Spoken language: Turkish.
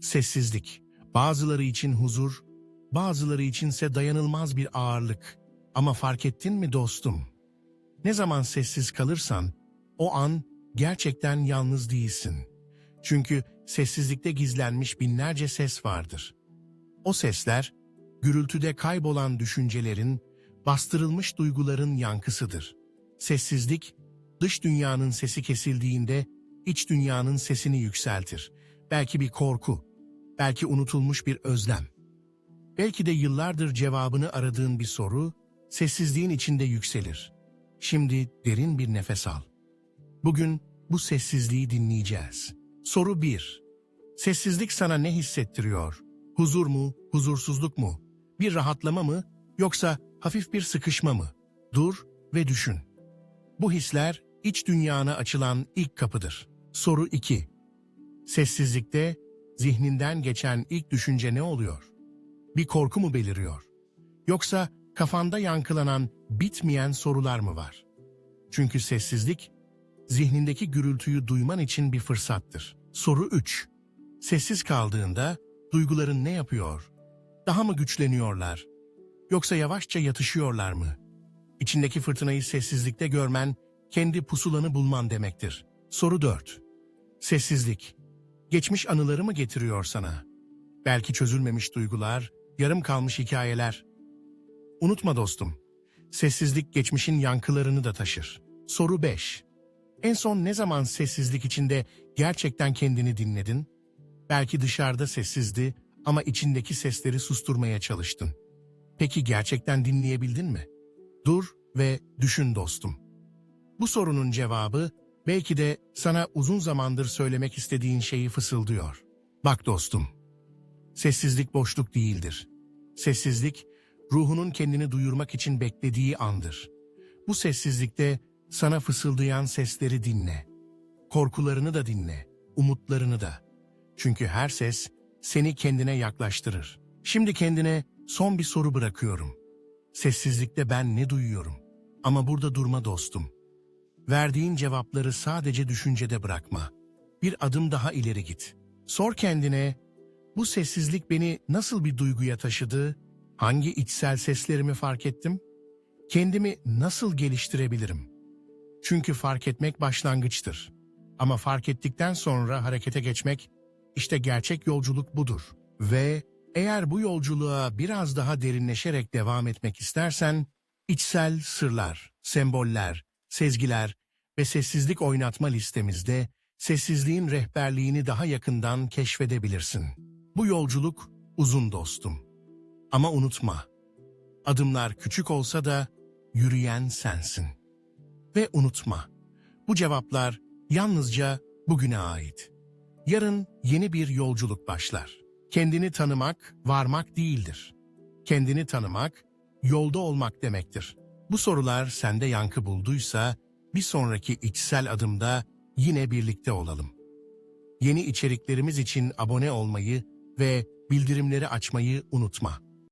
Sessizlik. Bazıları için huzur, bazıları içinse dayanılmaz bir ağırlık. Ama fark ettin mi dostum? Ne zaman sessiz kalırsan, o an gerçekten yalnız değilsin. Çünkü sessizlikte gizlenmiş binlerce ses vardır. O sesler, gürültüde kaybolan düşüncelerin, bastırılmış duyguların yankısıdır. Sessizlik, dış dünyanın sesi kesildiğinde iç dünyanın sesini yükseltir. Belki bir korku, belki unutulmuş bir özlem. Belki de yıllardır cevabını aradığın bir soru, sessizliğin içinde yükselir. Şimdi derin bir nefes al. Bugün bu sessizliği dinleyeceğiz. Soru 1. Sessizlik sana ne hissettiriyor? Huzur mu, huzursuzluk mu? Bir rahatlama mı, yoksa hafif bir sıkışma mı? Dur ve düşün. Bu hisler iç dünyana açılan ilk kapıdır. Soru 2. Sessizlikte zihninden geçen ilk düşünce ne oluyor? Bir korku mu beliriyor? Yoksa kafanda yankılanan bitmeyen sorular mı var? Çünkü sessizlik zihnindeki gürültüyü duyman için bir fırsattır. Soru 3. Sessiz kaldığında duyguların ne yapıyor? Daha mı güçleniyorlar? Yoksa yavaşça yatışıyorlar mı? İçindeki fırtınayı sessizlikte görmen, kendi pusulanı bulman demektir. Soru 4. Sessizlik. Geçmiş anıları mı getiriyor sana? Belki çözülmemiş duygular, yarım kalmış hikayeler. Unutma dostum, sessizlik geçmişin yankılarını da taşır. Soru 5. En son ne zaman sessizlik içinde gerçekten kendini dinledin? Belki dışarıda sessizdi ama içindeki sesleri susturmaya çalıştın. Peki gerçekten dinleyebildin mi? Dur ve düşün dostum. Bu sorunun cevabı belki de sana uzun zamandır söylemek istediğin şeyi fısıldıyor. Bak dostum, sessizlik boşluk değildir. Sessizlik, ruhunun kendini duyurmak için beklediği andır. Bu sessizlikte sana fısıldayan sesleri dinle. Korkularını da dinle, umutlarını da. Çünkü her ses seni kendine yaklaştırır. Şimdi kendine son bir soru bırakıyorum. Sessizlikte ben ne duyuyorum? Ama burada durma dostum. Verdiğin cevapları sadece düşüncede bırakma. Bir adım daha ileri git. Sor kendine, bu sessizlik beni nasıl bir duyguya taşıdı? Hangi içsel seslerimi fark ettim? Kendimi nasıl geliştirebilirim? Çünkü fark etmek başlangıçtır. Ama fark ettikten sonra harekete geçmek, işte gerçek yolculuk budur. Ve eğer bu yolculuğa biraz daha derinleşerek devam etmek istersen, içsel sırlar, semboller, sezgiler ve sessizlik oynatma listemizde sessizliğin rehberliğini daha yakından keşfedebilirsin. Bu yolculuk uzun dostum. Ama unutma, adımlar küçük olsa da yürüyen sensin. Ve unutma, bu cevaplar yalnızca bugüne ait. Yarın yeni bir yolculuk başlar. Kendini tanımak, varmak değildir. Kendini tanımak, yolda olmak demektir. Bu sorular sende yankı bulduysa, bir sonraki içsel adımda yine birlikte olalım. Yeni içeriklerimiz için abone olmayı ve bildirimleri açmayı unutma.